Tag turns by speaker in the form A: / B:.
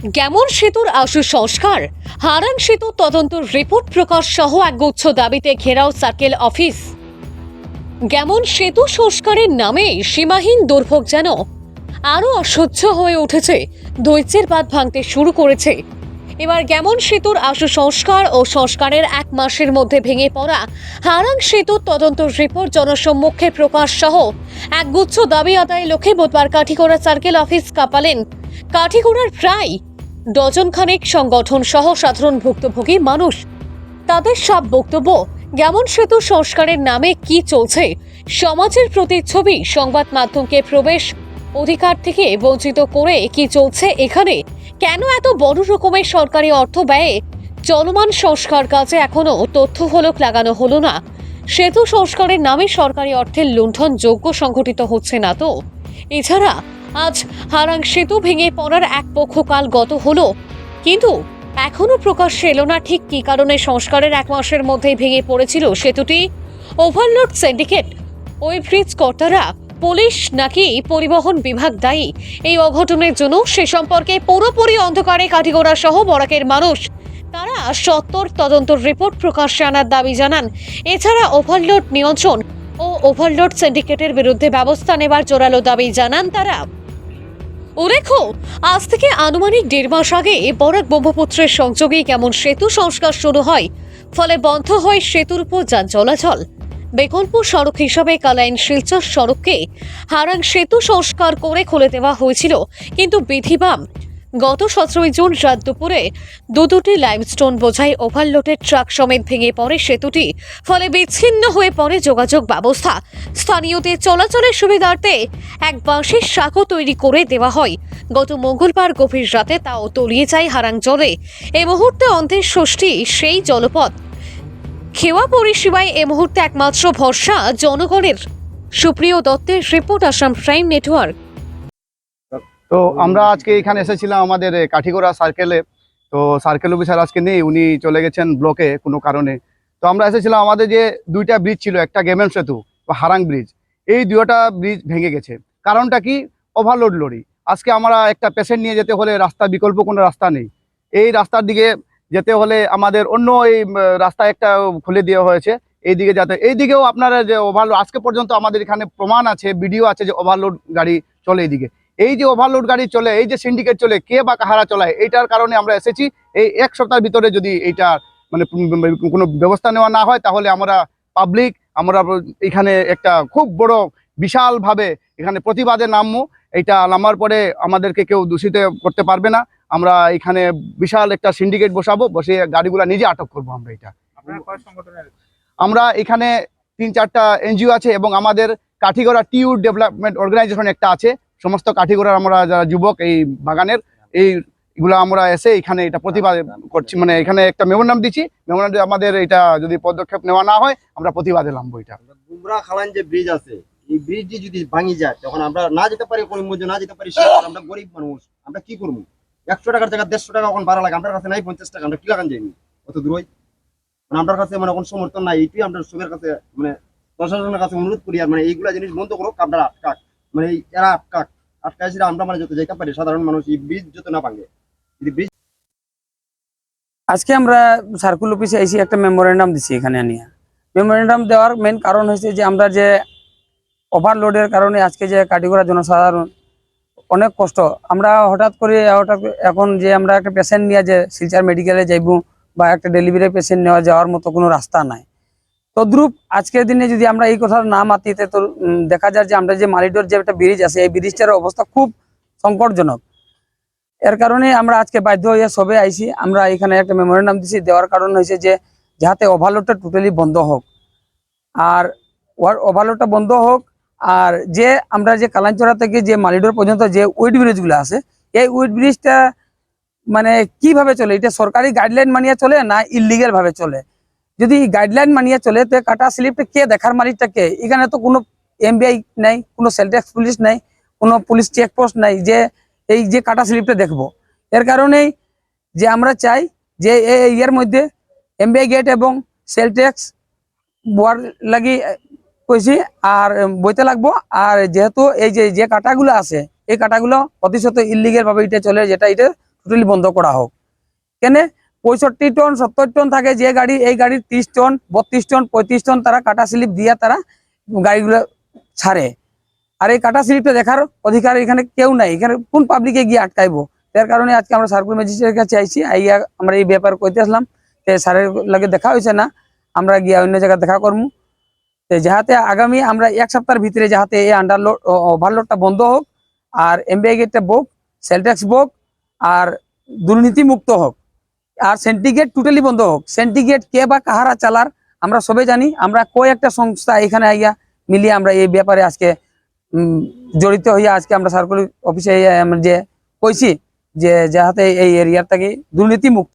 A: কেমন সেতুর আশু সংস্কার? হারান সেতু তদন্ত রিপোর্ট প্রকাশ সহ একগুচ্ছ দাবিতে ঘেরাও সার্কেল অফিস। কেমন সেতু সংস্কারের নামে সীমাহীন দুর্ভোগ যেন আরও অসহ্য হয়ে উঠেছে, দৈত্যের বাদ ভাঙতে শুরু করেছে। এবার কেমন সেতুর আশু সংস্কার ও সংস্কারের এক মাসের মধ্যে ভেঙে পড়া হারাং সেতুর তদন্ত রিপোর্ট জনসম্মুখে প্রকাশ সহ একগুচ্ছ দাবি আদায় লক্ষ্যে বুধবার কাঠিগড়া সার্কেল অফিস কাঁপালেন। কাঠিগড়ার প্রায় ডজন খানেক সংগঠন সহ সাধারণ ভুক্তভোগী মানুষ তাদের সব বক্তব্য যেমন সেতু সংস্কারের নামে কি চলছে? সমাজের প্রতিচ্ছবি সংবাদ মাধ্যমকে প্রবেশ অধিকার থেকে বঞ্চিত করে কি চলছে এখানে? কেন এত বড় রকমের সরকারি অর্থ ব্যয়ে চলমান সংস্কার কাজে এখনও তথ্য ফলক লাগানো হলো না? সেতু সংস্কারের নামে সরকারি অর্থের লুণ্ঠন যোগ্য সংঘটিত হচ্ছে না তো? এছাড়া আজ হারাং সেতু ভেঙে পড়ার এক পক্ষকাল গত হলো। কিন্তু এখনও প্রকাশ্যে এলো না ঠিক কী কারণে সংস্কারের এক মাসের মধ্যেই ভেঙে পড়েছিল সেতুটি। ওভারলোড সিন্ডিকেট ওই ব্রিজ কর্তারা পুলিশ নাকি পরিবহন বিভাগ দায়ী? এই অঘটনের জন্য সে সম্পর্কে পুরোপুরি অন্ধকারে কাঠিগোড়া সহ বরাকের মানুষ। তারা সত্তর তদন্ত রিপোর্ট প্রকাশ্যে আনার দাবি জানান। এছাড়া ওভারলোড নিয়ন্ত্রণ ও ওভারলোড সিন্ডিকেটের বিরুদ্ধে ব্যবস্থা নেবার জোরালো দাবি জানান তারা। উল্লেখ্য আজ থেকে আনুমানিক দেড় মাস আগে বরাক ব্রহ্মপুত্রের সংযোগেই কেমন সেতু সংস্কার শুরু হয়, ফলে বন্ধ হয় সেতুর উপর যান চলাচল। বিকল্প সড়ক হিসাবে কালাইন শিলচর সড়ককে হারাং সেতু সংস্কার করে খুলে দেওয়া হয়েছিল, কিন্তু বিধিবাম গত সতেরোই জুন রাত দুপুরে দু দুটি লাইমস্টোন বোঝাই ওভারলোডের ট্রাক সমেত ভেঙে পড়ে সেতুটি ফলে বিচ্ছিন্ন হয়ে পড়ে যোগাযোগ ব্যবস্থা। স্থানীয়দের চলাচলের সুবিধার্থে এক বাঁশের সাঁকো তৈরি করে দেওয়া হয়। গত মঙ্গলবার গভীর রাতে তাও তলিয়ে যায় হারাং জলে। এ মুহূর্তে অন্তের ষষ্ঠী সেই জলপথ। খেওয়া পরিষেবায় এ মুহূর্তে একমাত্র ভরসা জনগণের। সুপ্রিয় দত্তের রিপোর্ট, আসাম প্রাইম নেটওয়ার্ক।
B: তো আমরা আজকে এখানে এসেছিলাম আমাদের কাঠিগোড়া সার্কেলে তো সার্কেল অফিসার আজকে নেই, উনি চলে গেছেন ব্লকে কোনো কারণে। তো আমরা এসেছিলাম, আমাদের যে দুইটা ব্রিজ ছিল, একটা গেমেন সেতু বা হারাং ব্রিজ এই দুইটা ব্রিজ ভেঙে গেছে। কারণটা কি? Overload lorry. আজকে আমরা একটা পেশেন্ট নিয়ে যেতে হলে রাস্তা বিকল্প কোনো রাস্তা নেই। এই রাস্তার দিকে যেতে হলে আমাদের অন্য এই রাস্তা একটা খুলে দেওয়া হয়েছে, এই দিকে যাতে, এই দিকেও আপনারা যে ওভারলোড আজকে পর্যন্ত আমাদের এখানে প্রমাণ আছে ভিডিও আছে যে ওভারলোড গাড়ি চলে এইদিকে এই যে ওভারলোড গাড়ি চলে এই যে সিন্ডিকেট চলে কে বা কাহারা চলায় এইটার কারণে আমরা এসেছি। এই এক সপ্তাহের ভিতরে যদি এইটা মানে কোনো ব্যবস্থা নেওয়া না হয় তাহলে আমরা পাবলিক আমরা এখানে একটা খুব বড় বিশালভাবে এখানে প্রতিবাদে নামবো। এইটা নামার পরে আমাদেরকে কেউ দূষিত করতে পারবে না। আমরা এখানে বিশাল একটা সিন্ডিকেট বসাবো বসে গাড়িগুলা নিজে আটক করব আমরা এটা আমরা এখানে তিন চারটা এনজিও আছে এবং আমাদের কাঠিগড়া টিউ ডেভেলপমেন্ট অর্গানাইজেশন একটা আছে। সমস্ত কাঠিগড়ার আমরা যারা যুবক এই বাগানের এইগুলো আমরা এসে এখানে এটা প্রতিবাদ করছি। মানে এখানে একটা মেমোরাম দিচ্ছি। মেমোরাম আমাদের এটা যদি পদক্ষেপ নেওয়া না হয় আমরা প্রতিবাদে নামবো এটা।
C: বুমরা খালান যে ব্রিজ আছে এই ব্রিজটি যদি ভাঙি যায় তখন আমরা না যেতে পারি কোনো মধ্যে না যেতে পারি আমরা গরিব মানুষ আমরা কি করব? একশো টাকার জায়গা দেড়শো টাকা এখন ভাড়া লাগে আমার কাছে নাই পঞ্চাশ টাকা আমরা কি লাগান যাইনি? অত দূরই। মানে আমার কাছে মানে কোনো সমর্থন নাই এইটাই আমরা সবের কাছে মানে প্রশাসনের কাছে অনুরোধ করি আর মানে এইগুলা জিনিস বন্ধ করুক আপনারা আটকাক। মানে এরা আটকাক। আটকাইছে আমরা মানে যত যাইতে পারি, সাধারণ মানুষ এই ব্রিজ যত না ভাঙে। যদি ব্রিজ
D: আজকে আমরা সার্কুল অফিসে এসে একটা মেমোরেন্ডাম দিছি এখানে নিয়ে মেমোরেন্ডাম দেওয়ার মেন কারণ হয়েছে যে আমরা যে ওভারলোডের কারণে আজকে যে কাটিগড়া জনসাধারণ অনেক কষ্ট। আমরা হঠাৎ করে হঠাৎ এখন যে আমরা একটা পেশেন্ট নিয়ে যে শিলচার মেডিকেলে যাইব বা একটা ডেলিভারি পেশেন্ট নেওয়া যাওয়ার মতো কোনো রাস্তা নাই। তদ্রুপ আজকের দিনে যদি আমরা এই কথা না মাতিতে তো দেখা যায় যে আমরা যে মালিডোর যে একটা ব্রিজ আছে, এই ব্রিজটার অবস্থা খুব সংকটজনক। এর কারণে আমরা আজকে বাধ্য হয়ে সবে আইছি। আমরা এখানে একটা মেমোরেন্ডাম দিছি। দেওয়ার কারণ হয়েছে যে, যাতে ওভারলোডটা টোটালি বন্ধ হোক। আর ওভারলোডটা বন্ধ হোক, আর যে, আমরা যে কালাঞ্চড়া থেকে যে মালিডোর পর্যন্ত যে উইড ব্রিজগুলো আছে, এই উইড ব্রিজটা মানে কীভাবে চলে? এটা সরকারি গাইডলাইন মানিয়ে চলে না ইলিগেল ভাবে চলে? যদি গাইডলাইন মানিয়ে চলে, তো কাটা স্লিপটা কে দেখার মালিকটা কে? এখানে তো কোনো এমবিআই নাই, কোনো সেলটেক্স পুলিশ নাই, কোনো পুলিশ চেকপোস্ট নাই যে এই যে কাটা স্লিপটা দেখব। এর কারণেই যে আমরা চাই যে ইয়ের মধ্যে এমবিআই গেট এবং সেলটেক্স বোয়ার লাগি কইছি, আর বইতে লাগবো। আর যেহেতু এই যে যে কাটাগুলো আছে, এই কাটাগুলো প্রতিশত ইলিগেল ভাবে এটা চলে, যেটা এটা টোটালি বন্ধ করা হোক। কেন পঁয়ষট্টি টন, সত্তর টন থাকে যে গাড়ি, এই গাড়ির ত্রিশ টন, বত্রিশ টন, পঁয়ত্রিশ টন তারা কাটা স্লিপ দিয়ে তারা গাড়িগুলো ছাড়ে। আর এই কাটা স্লিপটা দেখার অধিকার এখানে কেউ নাই। এখানে কোন পাবলিকে গিয়ে আটকাইবো? তার কারণে আজকে আমরা সার্কুল ম্যাজিস্ট্রেটের কাছে আইছি, আইয়া আমরা এই ব্যাপার কইতে আসলাম। তে স্যারের লাগে দেখা হয়েছে না, আমরা গিয়া অন্য জায়গায় দেখা করব তো যাহাতে আগামী আমরা এক সপ্তাহের ভিতরে যাহাতে এই আন্ডারলোড ওভারলোডটা বন্ধ হোক, আর এমবিআই গেটটা বোক সেলট্যাক্স বোক, আর দুর্নীতি মুক্ত হোক। আর সেন্টিগেট টোটালি বন্ধ হোক। সেন্টিগেট কে বা কাহারা চালার, আমরা সবে জানি, আমরা কয়েকটা সংস্থা এখানে আইয়া মিলিয়ে আমরা এই ব্যাপারে আজকে জড়িত হইয়া আজকে আমরা সার্কুল অফিসে যে কইছি যে যাহাতে এই এরিয়ার থেকে দুর্নীতি মুক্ত